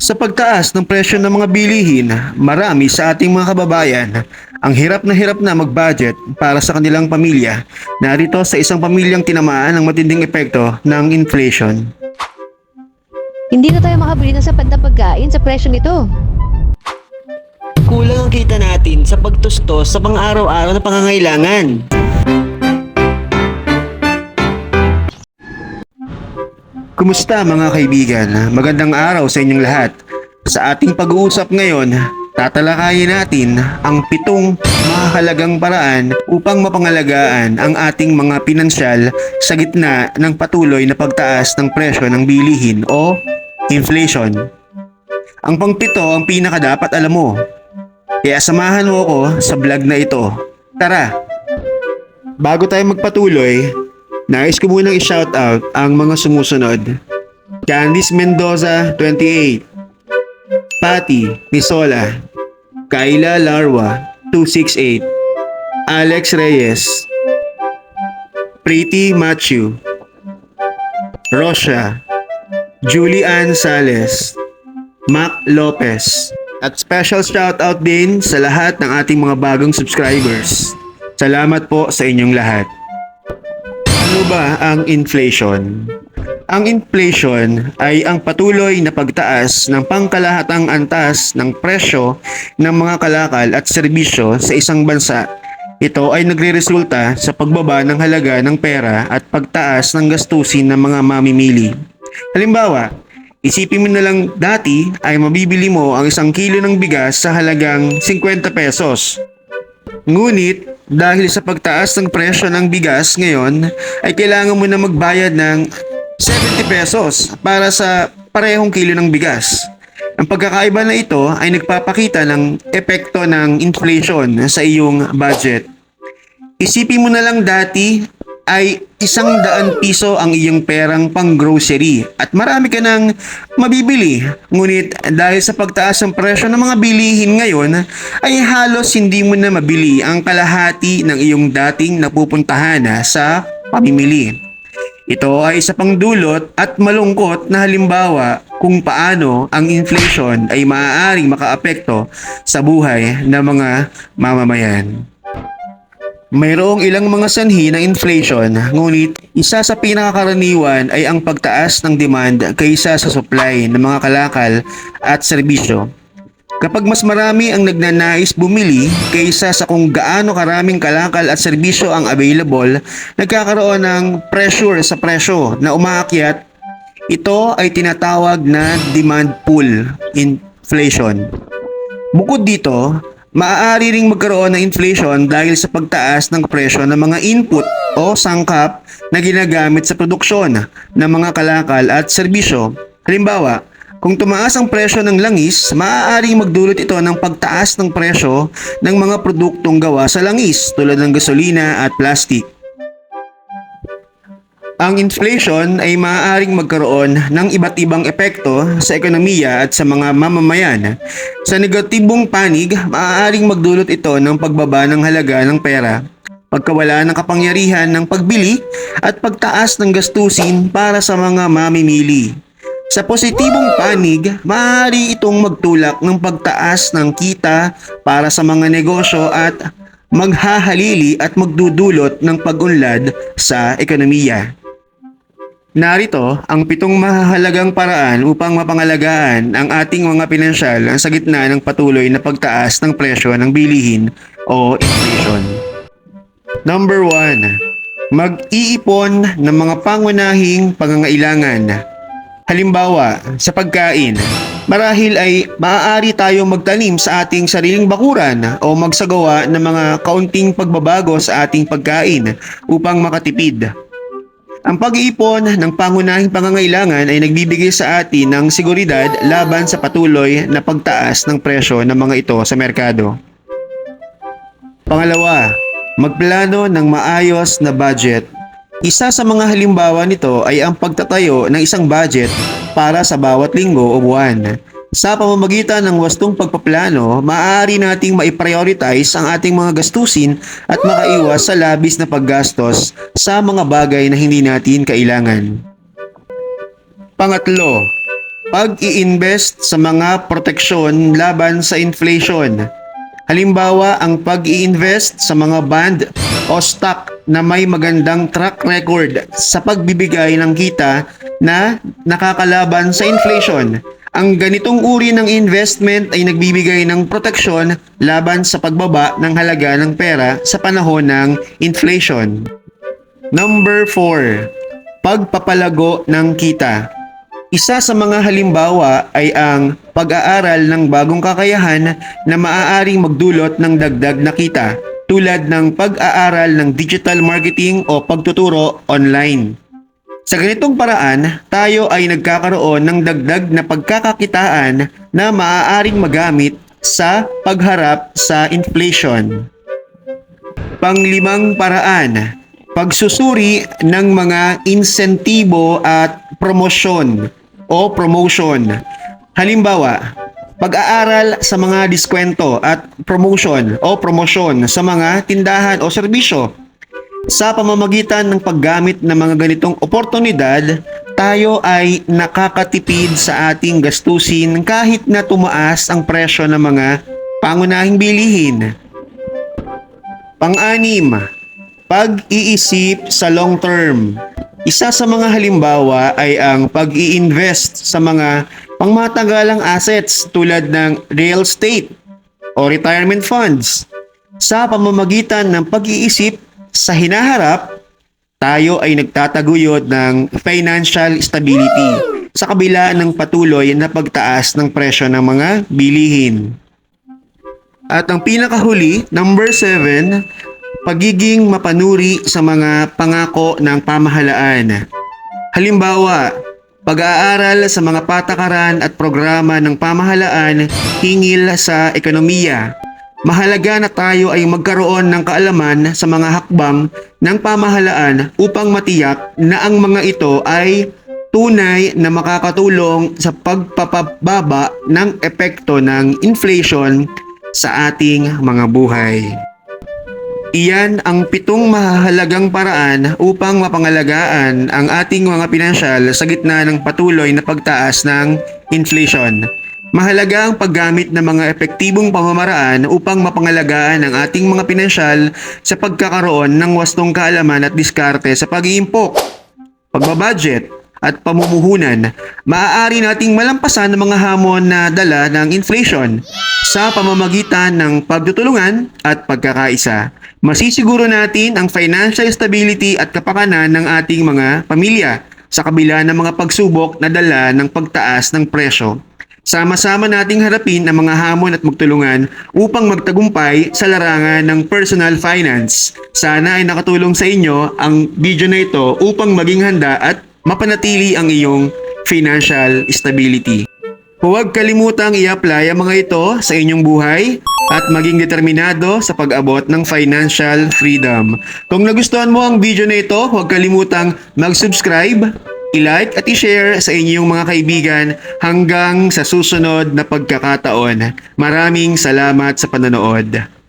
Sa pagtaas ng presyo ng mga bilihin, marami sa ating mga kababayan ang hirap na hirap na mag-budget para sa kanilang pamilya narito sa isang pamilyang tinamaan ng matinding epekto ng inflation. Hindi na tayo makabili ng sapat na pagkain sa presyo nito. Kulang ang kita natin sa pagtustos sa pang-araw-araw na pangangailangan. Kumusta mga kaibigan? Magandang araw sa inyong lahat. Sa ating pag-uusap ngayon, tatalakayin natin ang pitong mahalagang paraan upang mapangalagaan ang ating mga pinansyal sa gitna ng patuloy na pagtaas ng presyo ng bilihin o inflation. Ang pangpito ang pinakadapat alam mo. Kaya samahan mo ako sa vlog na ito. Tara! Bago tayo magpatuloy, nais ko munang i-shoutout ang mga sumusunod. Candice Mendoza, 28. Patty Nisola. Kayla Larwa, 268. Alex Reyes. Pretty Matthew. Rosha. Julie Ann Sales. Mac Lopez. At special shoutout din sa lahat ng ating mga bagong subscribers. Salamat po sa inyong lahat. Ano ba ang inflation? Ang inflation ay ang patuloy na pagtaas ng pangkalahatang antas ng presyo ng mga kalakal at serbisyo sa isang bansa. Ito ay nagreresulta sa pagbaba ng halaga ng pera at pagtaas ng gastusin ng mga mamimili. Halimbawa, isipin mo na lang dati ay mabibili mo ang isang kilo ng bigas sa halagang 50 pesos. Ngunit dahil sa pagtaas ng presyo ng bigas ngayon ay kailangan mo na magbayad ng 70 pesos para sa parehong kilo ng bigas. Ang pagkakaiba na ito ay nagpapakita ng epekto ng inflation sa iyong budget. Isipin mo na lang dati ay isang daan piso ang iyong perang pang grocery at marami ka nang mabibili. Ngunit dahil sa pagtaas ng presyo ng mga bilihin ngayon ay halos hindi mo na mabili ang kalahati ng iyong dating napupuntahan na sa pamimili. Ito ay isa pang dulot at malungkot na halimbawa kung paano ang inflation ay maaaring makaapekto sa buhay ng mga mamamayan. Mayroong ilang mga sanhi ng inflation, ngunit isa sa pinakakaraniwan ay ang pagtaas ng demand kaysa sa supply ng mga kalakal at serbisyo. Kapag mas marami ang nagnanais bumili kaysa sa kung gaano karaming kalakal at serbisyo ang available, nagkakaroon ng pressure sa presyo na umaakyat. Ito ay tinatawag na demand pull inflation. Bukod dito, maaari ring magkaroon ng inflation dahil sa pagtaas ng presyo ng mga input o sangkap na ginagamit sa produksyon ng mga kalakal at serbisyo. Halimbawa, kung tumaas ang presyo ng langis, maaaring magdulot ito ng pagtaas ng presyo ng mga produktong gawa sa langis tulad ng gasolina at plastic. Ang inflation ay maaaring magkaroon ng iba't ibang epekto sa ekonomiya at sa mga mamamayan. Sa negatibong panig, maaaring magdulot ito ng pagbaba ng halaga ng pera, pagkawala ng kapangyarihan ng pagbili at pagtaas ng gastusin para sa mga mamimili. Sa positibong panig, maaari itong magtulak ng pagtaas ng kita para sa mga negosyo at maghahalili at magdudulot ng pag-unlad sa ekonomiya. Narito ang pitong mahalagang paraan upang mapangalagaan ang ating mga pinansyal sa gitna ng patuloy na pagtaas ng presyo ng bilihin o inflation. Number 1. Mag-iipon ng mga pangunahing pangangailangan. Halimbawa, sa pagkain, marahil ay maaari tayong magtanim sa ating sariling bakuran o magsagawa ng mga kaunting pagbabago sa ating pagkain upang makatipid. Ang pag-iipon ng pangunahing pangangailangan ay nagbibigay sa atin ng seguridad laban sa patuloy na pagtaas ng presyo ng mga ito sa merkado. Pangalawa, magplano ng maayos na budget. Isa sa mga halimbawa nito ay ang pagtatayo ng isang budget para sa bawat linggo o buwan. Sa pamamagitan ng wastong pagpaplano, maaari nating maiprioritize ang ating mga gastusin at makaiwas sa labis na paggastos sa mga bagay na hindi natin kailangan. Pangatlo, pag-i-invest sa mga proteksyon laban sa inflation. Halimbawa, ang pag-i-invest sa mga bond o stock na may magandang track record sa pagbibigay ng kita na nakakalaban sa inflation. Ang ganitong uri ng investment ay nagbibigay ng proteksyon laban sa pagbaba ng halaga ng pera sa panahon ng inflation. Number 4. Pagpapalago ng kita. Isa sa mga halimbawa ay ang pag-aaral ng bagong kakayahan na maaaring magdulot ng dagdag na kita tulad ng pag-aaral ng digital marketing o pagtuturo online. Sa ganitong paraan, tayo ay nagkakaroon ng dagdag na pagkakakitaan na maaaring magamit sa pagharap sa inflation. Panglimang paraan, pagsusuri ng mga insentibo at promosyon o promotion. Halimbawa, pag-aaral sa mga diskwento at promotion o promosyon sa mga tindahan o serbisyo. Sa pamamagitan ng paggamit ng mga ganitong oportunidad, tayo ay nakakatipid sa ating gastusin kahit na tumaas ang presyo ng mga pangunahing bilihin. Pang-anim, pag-iisip sa long term. Isa sa mga halimbawa ay ang pag-i-invest sa mga pangmatagalang assets tulad ng real estate o retirement funds. Sa pamamagitan ng pag-iisip sa hinaharap, tayo ay nagtataguyod ng financial stability sa kabila ng patuloy na pagtaas ng presyo ng mga bilihin. At ang pinakahuli, number 7, pagiging mapanuri sa mga pangako ng pamahalaan. Halimbawa, pag-aaral sa mga patakaran at programa ng pamahalaan hingil sa ekonomiya. Mahalaga na tayo ay magkaroon ng kaalaman sa mga hakbang ng pamahalaan upang matiyak na ang mga ito ay tunay na makakatulong sa pagpapababa ng epekto ng inflation sa ating mga buhay. Iyan ang pitong mahalagang paraan upang mapangalagaan ang ating mga pinansyal sa gitna ng patuloy na pagtaas ng inflation. Mahalaga ang paggamit ng mga epektibong pamamaraan upang mapangalagaan ang ating mga pinansyal sa pagkakaroon ng wastong kaalaman at diskarte sa pag-iimpok, pagbabudget, at pamumuhunan, maaari nating malampasan ang mga hamon na dala ng inflation sa pamamagitan ng pagtutulungan at pagkakaisa. Masisiguro natin ang financial stability at kapakanan ng ating mga pamilya sa kabila ng mga pagsubok na dala ng pagtaas ng presyo. Sama-sama nating harapin ang mga hamon at magtulungan upang magtagumpay sa larangan ng personal finance. Sana ay nakatulong sa inyo ang video na ito upang maging handa at mapanatili ang iyong financial stability. Huwag kalimutang i-apply ang mga ito sa inyong buhay at maging determinado sa pag-abot ng financial freedom. Kung nagustuhan mo ang video na ito, huwag kalimutang mag-subscribe, i-like at i-share sa inyong mga kaibigan hanggang sa susunod na pagkakataon. Maraming salamat sa panonood.